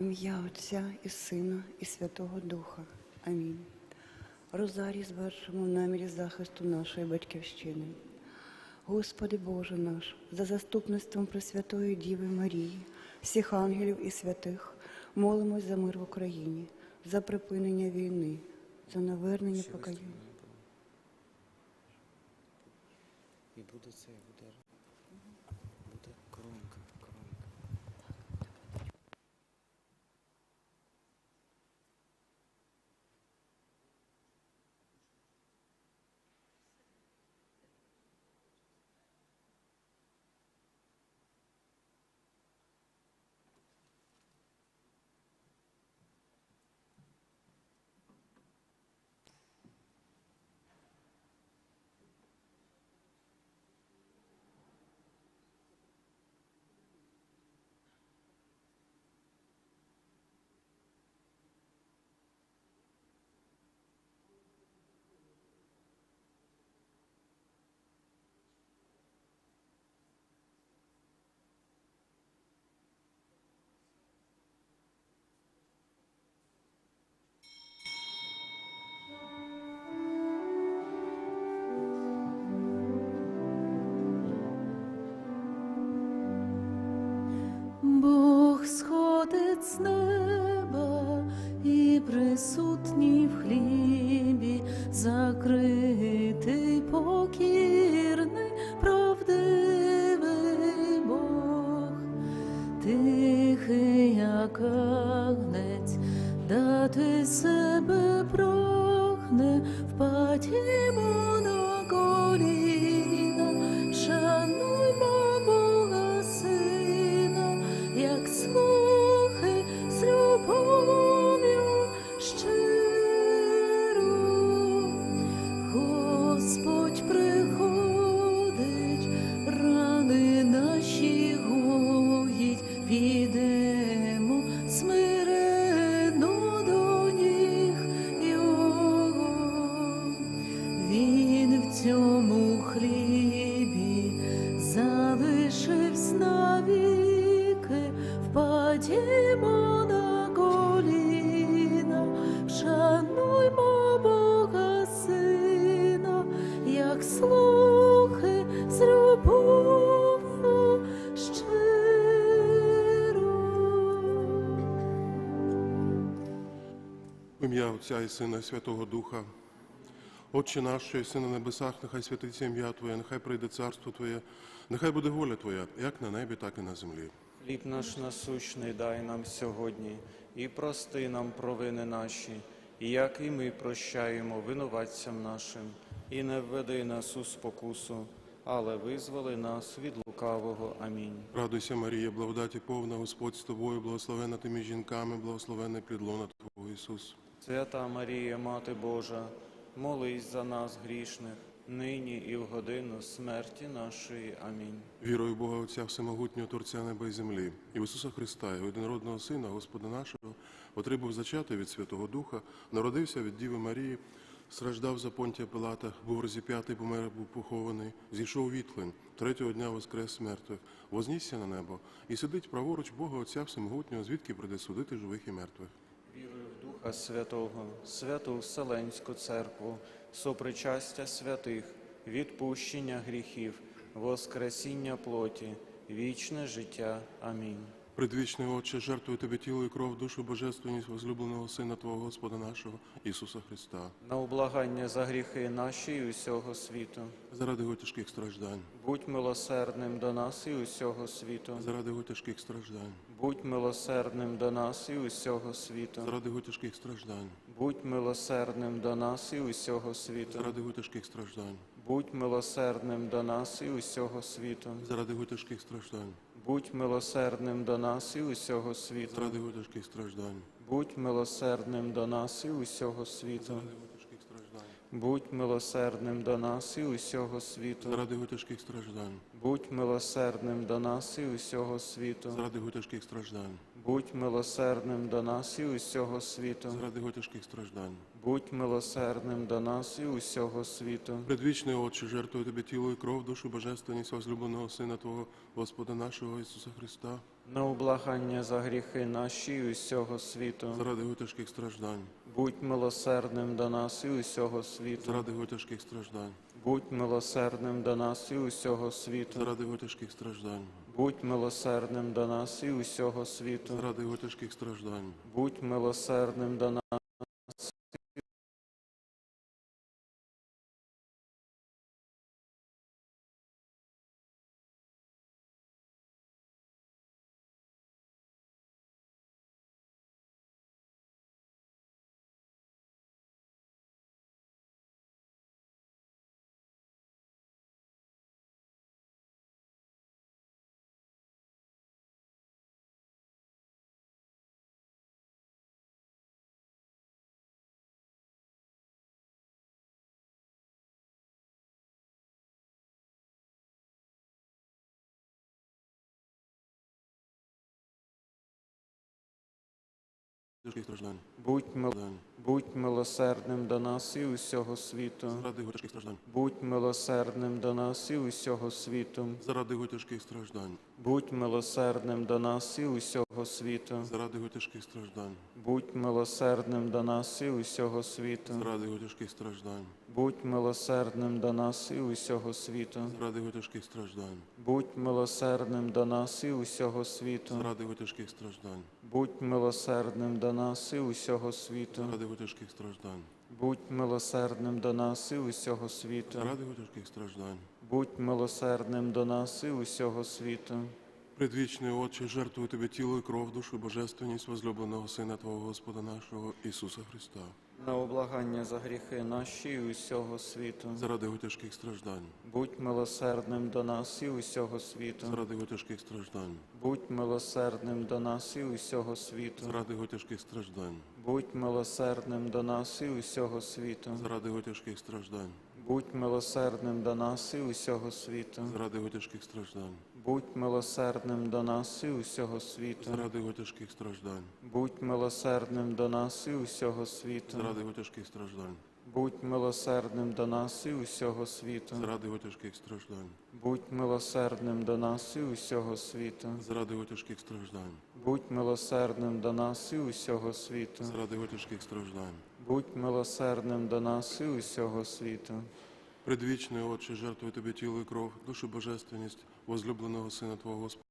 Ім'я Отця і Сина, і Святого Духа. Амінь. Розарій звершимо в намірі захисту нашої батьківщини. Господи Боже наш, за заступництвом Пресвятої Діви Марії, всіх ангелів і святих, молимось за мир в Україні, за припинення війни, за навернення покаяння. І буде це, ім'я Отця і Сина, і Святого Духа. Отче наш, що єси на небесах, нехай святиться ім'я Твоє, нехай прийде царство Твоє, нехай буде воля Твоя, як на небі, так і на землі. Хліб наш насущний дай нам сьогодні, і прости нам провини наші, і як і ми прощаємо винуватцям нашим, і не введи нас у спокусу, але визволи нас від лукавого. Амінь. Радуйся, Марія, благодаті повна, Господь з тобою, благословена ти між жінками, благословений плідлона Твого Ісус. Свята Марія, Мати Божа, молись за нас грішних, нині і в годину смерті нашої. Амінь. Вірую в Бога Отця Всемогутнього Творця неба і землі, і Ісуса Христа, Його єдинородного Сина, Господа нашого, отрибув зачати від Святого Духа, народився від Діви Марії, страждав за Понтія Пилата, був розіп'ятий, помер, був похований, зійшов у відхлень, третього дня воскрес мертвих, вознісся на небо і сидить праворуч Бога Отця Всемогутнього, звідки прийде судити живих і мертвих. Духа Святого, Святу Вселенську Церкву, сопричастя святих, відпущення гріхів, воскресіння плоті, вічне життя. Амінь. Предвічний Отче, жертвую Тобі тіло і кров, душу божественність возлюбленого Сина Твого Господа нашого, Ісуса Христа, На ублагання за гріхи наші і усього світу. заради Його тяжких страждань, Будь милосердним до нас і усього світу. заради Його тяжких страждань, Будь милосердним до нас і усього світу. заради Його тяжких страждань, Будь милосердним до нас і усього світу. заради Його тяжких страждань, Будь милосердним до нас і усього світу. заради Його тяжких страждань, Будь милосердним до нас і усього світу. заради Його тяжких страждань, Будь милосердним до нас і усього світу. заради Його тяжких страждань, Будь милосердним до нас і усього світу. заради Його тяжких страждань, Будь милосердним до нас і усього світу. заради Його тяжких страждань, Будь милосердним до нас і усього світу. заради Його тяжких страждань. Будь милосердним до нас і усього світу. Предвічний Отче, жертвую Тобі тіло і кров, душу божественність возлюбленого Сина Твого, Господа нашого Ісуса Христа, на облагання за гріхи наші і усього світу. заради його тяжких страждань, Будь милосердним до нас і усього світу. заради його тяжких страждань, Будь милосердним до нас і усього світу. заради його тяжких страждань, Будь милосердним до нас і усього світу. заради його тяжких страждань, Будь милосердним до нас. Тяжких страждань, Будь, мил... Будь милосердним до нас і усього світу. заради його тяжких страждань, Будь милосердним до нас і усього світу. заради його тяжких страждань, Будь милосердним до нас і усього світу. заради його тяжких страждань, Будь милосердним до нас і усього світу. заради його тяжких страждань, Будь милосердним до нас і усього світу. заради його тяжких страждань, Будь милосердним до нас і усього світу. заради його тяжких страждань, Будь милосердним до нас і усього світу. Ради його страждань, Будь милосердним до нас і усього світу. Ради його страждань. Будь милосердним до нас і усього світу. Предвічний Отче, жертвую Тобі тіло і кров, душу, і божественність возлюбленого Сина Твого Господа нашого Ісуса Христа, На облагання за гріхи наші і усього світу. заради його тяжких страждань, Будь милосердним до нас і усього світу. заради його тяжких страждань, Будь милосердним до нас і усього світу. заради його тяжких страждань, Будь милосердним до нас і усього світу. заради його тяжких страждань, Будь милосердним до нас і усього світу. заради його тяжких страждань, Будь милосердним до нас і усього світу. заради його тяжких страждань, Будь милосердним до нас і усього світу. заради його тяжких страждань, Будь милосердним до нас і усього світу. заради його тяжких страждань, Будь милосердним до нас і усього світу. заради його тяжких страждань, Будь милосердним до нас і усього світу. заради його тяжких страждань. Будь милосердним до нас і усього світу. Предвічний Отче, жертвую Тобі тіло і кров, душу, божественність возлюбленого Сина Твого Господа